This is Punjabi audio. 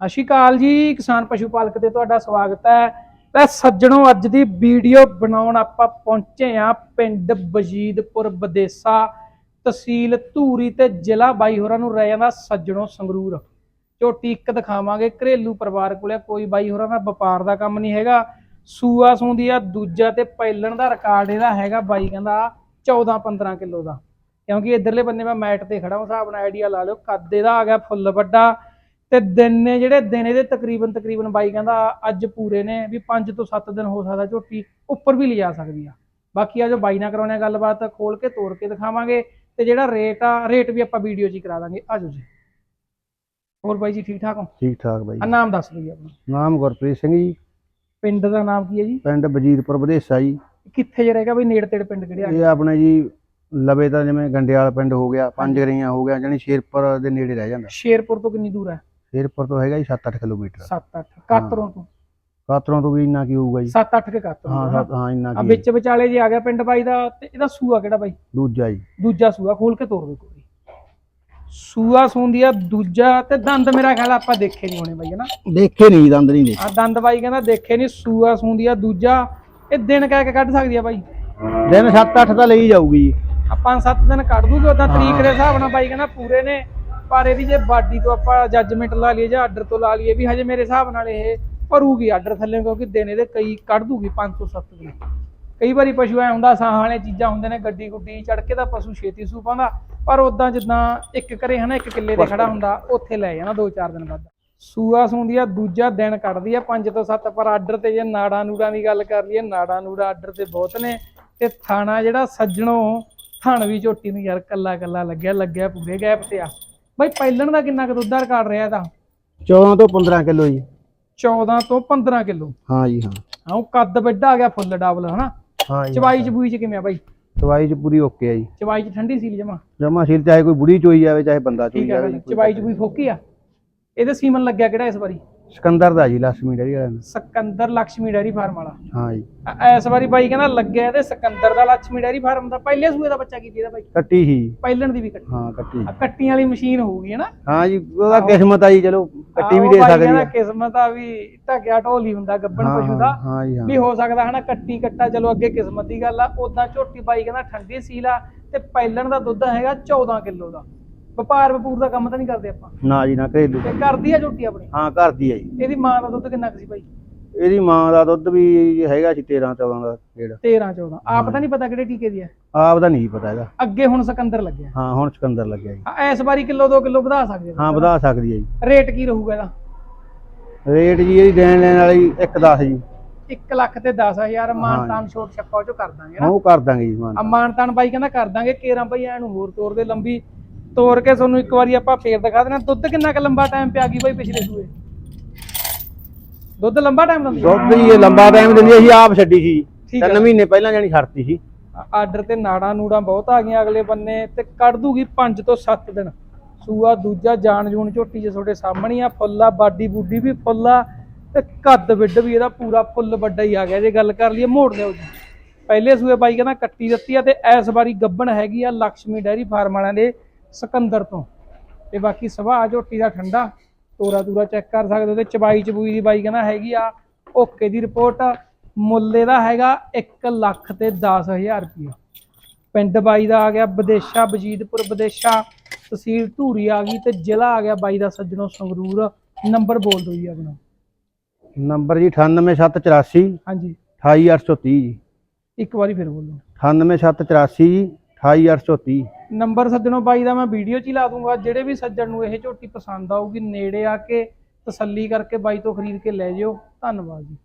ਸਤਿ ਸ਼੍ਰੀ ਅਕਾਲ ਜੀ, ਕਿਸਾਨ ਪਸ਼ੂ ਪਾਲਕ ਤੇ ਤੁਹਾਡਾ ਸਵਾਗਤ ਹੈ। ਤਾਂ ਸੱਜਣੋ, ਅੱਜ ਦੀ ਵੀਡੀਓ ਬਣਾਉਣ ਆਪਾਂ ਪਹੁੰਚੇ ਆ ਪਿੰਡ ਬਜੀਦਪੁਰ ਬਦੇਸਾ ਤਹਿਸੀਲ ਧੂਰੀ ਤੇ ਜ਼ਿਲ੍ਹਾ ਬਾਈ ਹੋਰਾਂ ਨੂੰ ਰਹਿ ਜਾਂਦਾ ਸੱਜਣੋ ਸੰਗਰੂਰ। ਝੋਟੀ ਇੱਕ ਦਿਖਾਵਾਂਗੇ, ਘਰੇਲੂ ਪਰਿਵਾਰ ਕੋਲੇ ਕੋਈ ਬਾਈ ਹੋਰਾਂ ਦਾ ਵਪਾਰ ਦਾ ਕੰਮ ਨਹੀਂ ਹੈਗਾ। ਸੂਆ ਸੂੰਦੀ ਆ, ਦੂਜਾ ਤੇ ਪੈਲਣ ਦਾ ਰਿਕਾਰਡ ਇਹਦਾ ਹੈਗਾ ਬਾਈ ਕਹਿੰਦਾ 14 15 ਕਿਲੋ ਦਾ। ਕਿਉਂਕਿ ਇਧਰਲੇ ਬੰਨੇ ਮੈਂ ਮੈਟ ਤੇ ਖੜਾ ਹਾਂ ਹਿਸਾਬ ਨਾਲ ਆਈਡੀਆ ਲਾ ਲਿਓ, ਕੱਦ ਇਹਦਾ ਆ ਗਿਆ ਫੁੱਲ ਵੱਡਾ। ਤੇ ਦਿਨ ਨੇ ਜਿਹੜੇ ਦਿਨ ਇਹਦੇ ਤਕਰੀਬਨ ਤਕਰੀਬਨ ਬਾਈ ਕਹਿੰਦਾ ਅੱਜ ਪੂਰੇ ਨੇ ਵੀ 5 ਤੋਂ 7 ਦਿਨ ਹੋ ਸਕਦਾ ਝੋਟੀ ਉੱਪਰ ਵੀ ਲਿਜਾ ਸਕਦੀ ਆ। ਬਾਕੀ ਆ ਜੋ ਬਾਈ ਨਾਲ ਕਰਾਉਣੇ ਗੱਲਬਾਤ ਖੋਲ ਕੇ ਤੋੜ ਕੇ ਦਿਖਾਵਾਂਗੇ ਤੇ ਜਿਹੜਾ ਰੇਟ ਆ ਰੇਟ ਵੀ ਆਪਾਂ ਵੀਡੀਓ 'ਚ ਹੀ ਕਰਾ ਦਾਂਗੇ। ਆਜੋ ਜੀ। ਹੋਰ ਬਾਈ ਜੀ ਠੀਕ ਠਾਕ ਹੋ? ਠੀਕ ਠਾਕ ਬਾਈ ਆ ਨਾਮ ਦੱਸ ਦਿਓ ਜੀ ਆਪਣਾ। ਨਾਮ ਗੁਰਪ੍ਰੀਤ ਸਿੰਘ ਜੀ। ਪਿੰਡ ਦਾ ਨਾਮ ਕੀ ਹੈ ਜੀ? ਪਿੰਡ ਬਜੀਦਪੁਰ ਬਧੇਸਾ ਜੀ। ਕਿੱਥੇ ਜੇ ਰਹੇਗਾ ਬਈ ਨੇੜੇ ਤੇੜੇ ਪਿੰਡ ਕਿਹੜੇ ਆ? ਇਹ ਆਪਣੇ ਜੀ ਲਵੇ ਤਾਂ ਜਿਵੇਂ ਗੰਡਿਆਲ ਪਿੰਡ ਹੋ ਗਿਆ ਪੰਜ ਗਰੀਆਂ ਹੋ ਗਿਆ ਜਾਨੀ ਸ਼ੇਰਪੁਰ ਦੇ ਨੇੜੇ ਰਹਿ ਜਾਂਦਾ। ਸ਼ੇਰਪੁਰ ਤੋਂ ਕਿੰਨੀ ਦੂਰ ਹੈ? ਸ਼ੇਰਪੁਰ ਤੋਂ ਹੈਗਾ ਜੀ 7-8 ਕਿਲੋਮੀਟਰ। 7-8 ਕਾਤਰੋਂ ਤੋਂ? ਕਾਤਰੋਂ ਤੋਂ ਵੀ ਇੰਨਾ ਕੀ ਹੋਊਗਾ ਜੀ? 7-8 ਕੇ ਕਾਤਰੋਂ ਹਾਂ। ਸੱਤ- ਹਾਂ ਇੰਨਾ ਆ ਕੀ ਵਿੱਚ ਵਿਚਾਲੇ ਜੇ ਆ ਗਿਆ ਪਿੰਡ ਬਾਈ ਦਾ ਤੇ ਇਹਦਾ ਸੂਆ ਕਿਹੜਾ ਬਾਈ? ਦੂਜਾ ਜੀ। ਦੂਜਾ ਸੂਆ ਖੋਲ ਕੇ ਤੋੜ ਦੇ ਕੋਈ ਸੂਆ ਸੂੰਦੀ ਆ ਦੂਜਾ ਤੇ ਦੰਦ ਮੇਰਾ ਖਿਆਲ ਆਪਾਂ ਦੇਖੇ ਨਹੀਂ ਹੋਣੇ ਬਾਈ ਹਨਾ? ਦੇਖੇ ਨਹੀਂ ਦੰਦ ਨਹੀਂ ਦੇ ਆ ਦੰਦ ਬਾਈ ਕਹਿੰਦਾ ਦੇਖੇ ਨਹੀਂ ਸੂਆ ਸੂੰਦੀ ਆ ਦੂਜਾ। ਇਹ ਦਿਨ ਕਹਿ ਕੇ ਕੱਢ ਸਕਦੀ ਆ ਬਾਈ? ਦਿਨ 7-8 ਤਾਂ ਲਈ ਜਾਊਗੀ ਜੀ। ਆ ਪੰਜ ਸੱਤ ਦਿਨ ਕੱਢ ਦੂਗੀ ਉਦਾਂ ਤਰੀਕ ਦੇ ਹਿਸਾਬ ਨਾਲ ਬਾਈ ਕਹਿੰਦਾ ਪੂਰੇ ਨੇ। ਪਰ ਇਹਦੀ ਜੇ ਬਾਡੀ ਤੋਂ ਆਪਾਂ ਜੱਜਮੈਂਟ ਲਾ ਲਈਏ ਜਾਂ ਆਰਡਰ ਤੋਂ ਲਾ ਲਈਏ ਵੀ ਹਜੇ ਮੇਰੇ ਹਿਸਾਬ ਨਾਲ ਇਹ ਭਰੂਗੀ ਆਰਡਰ ਥੱਲੇ ਕਿਉਂਕਿ ਦਿਨ ਇਹਦੇ ਕਈ ਕੱਢ ਦੂਗੀ 5 ਤੋਂ 7 ਦਿਨ ਕਈ ਵਾਰੀ ਪਸ਼ੂ ਐ ਹੁੰਦਾ ਸਾਹਾਂ ਵਾਲੇ ਚੀਜ਼ਾਂ ਹੁੰਦੇ ਨੇ ਗੱਡੀ ਗੁੱਡੀ ਚੜ ਕੇ ਤਾਂ ਪਸ਼ੂ ਛੇਤੀ ਸੂ ਪਾਉਂਦਾ ਪਰ ਉਦਾਂ ਜਿੱਦਾਂ ਇੱਕ ਘਰੇ ਹਨਾ ਇੱਕ ਕਿੱਲੇ ਤੇ ਖੜਾ ਹੁੰਦਾ ਉੱਥੇ ਲੈ ਜਾਣਾ 2-4 ਦਿਨ ਬਾਅਦ। ਸੂਆ ਸੂੰਦੀ ਆ ਦੂਜਾ ਦਿਨ ਕੱਢਦੀ ਆ 5 ਤੋਂ 7 ਪਰ ਆਰਡਰ ਤੇ ਜੇ ਨਾੜਾ ਨੂੜਾਂ ਦੀ ਗੱਲ ਕਰ ਲਈਏ ਨਾੜਾ ਨੂੜਾ ਆਰਡਰ ਤੇ ਬਹੁਤ ਨੇ ਤੇ ਥਾਣਾ ਜਿਹੜਾ ਸੱਜਣੋਂ ਥਣ ਵੀ ਝੋਟੀ ਨੂੰ ਯਾਰ ਕੱਲਾ ਕੱਲਾ ਲੱਗਿਆ ਲੱਗਿਆ ਪੂਰੇ ਗੈਪ ਤੇ ਆ। ਬਈ ਪਹਿਲਣ ਦਾ ਕਿੰਨਾ ਕੁ ਦੁੱਧ ਦਾ ਰਿਕਾਰਡ ਰਿਹਾ ਇਹਦਾ? 14 ਤੋਂ 15 ਕਿਲੋ ਜੀ। 14 ਤੋਂ 15 ਕਿਲੋ। ਹਾਂ ਜੀ ਹਾਂ। ਹਾਂ ਉਹ ਕੱਦ ਵੱਡਾ ਆ ਗਿਆ ਫੁੱਲ ਡਬਲ ਹਨਾ? ਹਾਂ ਜੀ ਚਵਾਈ ਚਬੂਈ ਚ ਕਿਵੇਂ ਆ ਬਾਈ? ਚਵਾਈ ਚ ਪੂਰੀ ਓਕੇ ਆ ਜੀ। ਚਵਾਈ ਚ ਠੰਡੀ ਸੀਲ ਜਮਾ? ਜਮਾ ਸਿਰ ਚਾਹੇ ਕੋਈ ਬੁੜੀ ਚੋਈ ਜਾਵੇ ਚਾਹੇ ਬੰਦਾ ਚੋਈ ਠੀਕ ਹੈ ਜਾਵੇ ਚਵਾਈ ਫੋਕੀ ਆ? ਇਹਦੇ ਸੀਮਨ ਲੱਗਿਆ ਕਿਹੜਾ ਇਸ ਵਾਰੀ? ਸਿਕੰਦਰ ਦਾ ਜੀ ਲక్ష్ਮੀ ਡੇਰੀ ਵਾਲਿਆਂ ਸਿਕੰਦਰ ਲక్ష్ਮੀ ਡੈਰੀ ਫਾਰਮ ਵਾਲਾ। ਹਾਂ ਜੀ। ਅ- ਵਾਰੀ ਬਾਈ ਕਹਿੰਦਾ ਲੱਗਿਆ ਇਹਦੇ ਸਿਕੰਦਰ ਦਾ ਲక్ష్ਮੀ ਡੈਰੀ ਫਾਰਮ ਦਾ ਪਹਿਲੇ ਸੂਏ ਦਾ ਬੱਚਾ ਕੀਤੀ ਇਹਦਾ ਬਾਈ? ਕੱਟੀ ਹੀ ਪਹਿਲਣ ਦੀ ਵੀ ਕੱਟੀ। ਹਾਂ ਕੱਟੀ। ਆਹ ਕੱਟੀਆਂ ਵਾਲੀ ਮਸ਼ੀਨ ਹੋਊਗੀ ਹਨਾ? ਹਾਂ ਜੀ ਉਹਦਾ ਕਿਸਮਤ ਆ ਜੀ ਚਲੋ ਕੱਟੀ ਵੀ ਆਹੋ ਦੇ ਬਾਈ ਸਕਦੀ ਕਹਿੰਦਾ ਆ। ਕਿਸਮਤ ਆ ਵੀ ਢੱਕਿਆ ਢੋਲ ਹੀ ਹੁੰਦਾ ਗੱਬਣ ਪਸ਼ੂ ਦਾ। ਹਾਂ ਜੀ ਹਾਂ। ਵੀ ਹੋ ਸਕਦਾ ਹਨਾ ਕੱਟੀ ਕੱਟਾ ਚਲੋ ਅੱਗੇ ਕਿਸਮਤ ਦੀ ਗੱਲ ਆ। ਉਦਾਂ ਝੋਟੀ ਬਾਈ ਕਹਿੰਦਾ ਠੰਡੀ ਸੀਲਾ ਤੇ ਪਹਿਲਣ ਦਾ ਦੁੱਧ ਹੈਗਾ 14 ਕਿਲੋ ਦਾ। ਵਪਾਰ ਵਪੂਰ ਦਾ ਕੰਮ ਤਾਂ ਨਹੀਂ ਕਰਦੇ ਆਪਾਂ। ਨਾ ਜੀ ਨਾ ਘਰੇਲੂ। ਤੇ ਕਰਦੀ ਆ ਝੋਟੀ ਆਪਣੀ? ਹਾਂ ਘਰ ਦੀ ਆ ਜੀ। ਇਹਦੀ ਮਾਂ ਦਾ ਦੁੱਧ ਕਿੰਨਾ ਕੁ ਸੀ ਬਾਈ? ਇਹਦੀ ਮਾਂ ਦਾ ਦੁੱਧ ਵੀ ਹੈਗਾ ਸੀ 13 14 ਦਾ ਕਿਹੜਾ 13 14 ਆਪ ਤਾਂ ਨਹੀਂ ਪਤਾ ਕਿਹੜੇ ਟੀਕੇ ਦੀ ਹੈ ਆਪ ਦਾ ਨਹੀਂ ਪਤਾ ਇਹਦਾ ਅੱਗੇ ਹੁਣ ਸਿਕੰਦਰ ਲੱਗਿਆ। ਹਾਂ ਹੁਣ ਸਿਕੰਦਰ ਲੱਗਿਆ ਜੀ। ਇਸ ਵਾਰੀ ਕਿਲੋ 2 ਕਿਲੋ ਵਧਾ ਸਕਦੇ ਹਾਂ ਵਧਾ ਸਕਦੀ ਹੈ ਜੀ। ਰੇਟ ਕੀ ਰਹੂਗਾ ਇਹਦਾ? ਰੇਟ ਜੀ ਇਹਦੀ ਦੇਣ ਲੈਣ ਵਾਲੀ 1 10 ਜੀ। 1 ਲੱਖ ਤੇ 10000 ਮਾਨਤਾਨ ਛੋਟ ਛੱਪਾ ਉਹ ਚੋਂ ਕਰ ਦਾਂਗੇ ਨਾ। ਉਹ ਕਰ ਦਾਂਗੇ ਜੀ ਮਾਨਤਾਨ ਬਾਈ ਕਹਿੰਦਾ ਕਰ ਦਾਂਗੇ ਕੇਰਾਂ ਬਾਈ ਐ ਨੂੰ ਹੋਰ ਤੋਰ ਦੇ ਲੰਬੀ। ਤੋਰ ਕੇ ਤੁਹਾਨੂੰ ਇੱਕ ਵਾਰੀ ਆਪਾਂ ਫੇਰ ਦਿਖਾ ਦੇਣਾ ਦੁੱਧ ਕਿੰਨਾ ਕੁ ਲੰਬਾ ਟਾਈਮ ਪਿਆ ਗਈ ਬਾਈ ਪਿਛਲੇ ਸੂਏ? ਦੁੱਧ ਲੰਬਾ ਟਾਈਮ ਦਿੰਦੀ? ਦੁੱਧ ਜੀ ਇਹ ਲੰਬਾ ਟਾਈਮ ਦਿੰਦੀ ਅਸੀਂ ਆਪ ਛੱਡੀ ਸੀ। ਠੀਕ ਹੈ ਮਹੀਨੇ ਪਹਿਲਾਂ ਜਾਨੀ ਛੱਡਤੀ ਸੀ। ਆਰਡਰ ਤੇ ਨਾੜਾਂ ਨੂੜਾਂ ਬਹੁਤ ਆ ਗਈਆਂ ਅਗਲੇ ਬੰਨੇ ਤੇ ਕੱਢ ਦੂਗੀ 5 ਤੋਂ 7 ਦਿਨ। ਸੂਆ ਦੂਜਾ ਜਾਨ ਜੂਨ ਝੋਟੀ ਜੇ ਤੁਹਾਡੇ ਸਾਹਮਣੇ ਆ ਫੁੱਲਾ ਬਾਡੀ ਬੂਡੀ ਵੀ ਫੁੱਲਾ ਤੇ ਕੱਦ ਵਿੱਡ ਵੀ ਇਹਦਾ ਪੂਰਾ ਫੁੱਲ ਵੱਡਾ ਹੀ ਆ ਗਿਆ। ਜੇ ਗੱਲ ਕਰ ਲਈਏ ਮੋੜ ਲਿਓ ਜੀ। ਪਹਿਲੇ ਸੂਏ ਬਾਈ ਕਹਿੰਦਾ ਕੱਟੀ ਦਿੱਤੀ ਆ ਤੇ ਇਸ ਵਾਰੀ ਗੱਬਣ ਹੈਗੀ ਆ ਲక్ష్ਮੀ ਡੈਰੀ ਫਾਰਮ ਵਾਲਿਆਂ ਦੇ। ਸਿਕੰਦਰ ਤੋਂ। ਤੇ ਬਾਕੀ ਸੁਭਾਅ ਝੋਟੀ ਦਾ ਠੰਡਾ। ਤੋਰਾ ਤੂਰਾ ਚੈੱਕ ਕਰ ਸਕਦੇ ਹੋ ਤੇ ਚਬਾਈ ਚਬੂਈ ਦੀ ਬਾਈ ਕਹਿੰਦਾ ਹੈਗੀ ਆ ਓਕੇ ਦੀ ਰਿਪੋਰਟ ਮੁੱਲ ਇਹਦਾ ਹੈਗਾ 1 ਲੱਖ ਤੇ 10000 ਰੁਪਇਆ। ਪਿੰਡ ਬਾਈ ਦਾ ਆ ਗਿਆ ਵਿਦੇਸ਼ਾ ਬਜੀਦਪੁਰ ਵਿਦੇਸ਼ਾ। ਤਹਿਸੀਲ ਧੂਰੀ ਆ ਗਈ ਤੇ ਜ਼ਿਲ੍ਹਾ ਆ ਗਿਆ ਬਾਈ ਦਾ ਸੱਜਣੋ ਸੰਗਰੂਰ। ਨੰਬਰ ਬੋਲ ਦਿਓ ਜੀ ਆਪਣਾ। ਨੰਬਰ ਜੀ 98784 ਹਾਂਜੀ। 28830 ਜੀ। ਇੱਕ ਵਾਰੀ ਫਿਰ ਬੋਲੋ। 98784 ਜੀ 28830 ਨੰਬਰ ਸੱਜਣੋ ਬਾਈ ਦਾ ਮੈਂ ਵੀਡੀਓ 'ਚ ਹੀ ਲਾ ਦੂੰਗਾ, ਜਿਹੜੇ ਵੀ ਸੱਜਣ ਨੂੰ ਇਹ ਝੋਟੀ ਪਸੰਦ ਆਊਗੀ, ਨੇੜੇ ਆ ਕੇ ਤਸੱਲੀ ਕਰਕੇ ਬਾਈ ਤੋਂ ਖਰੀਦ ਕੇ ਲੈ ਜਿਓ। ਧੰਨਵਾਦ ਜੀ।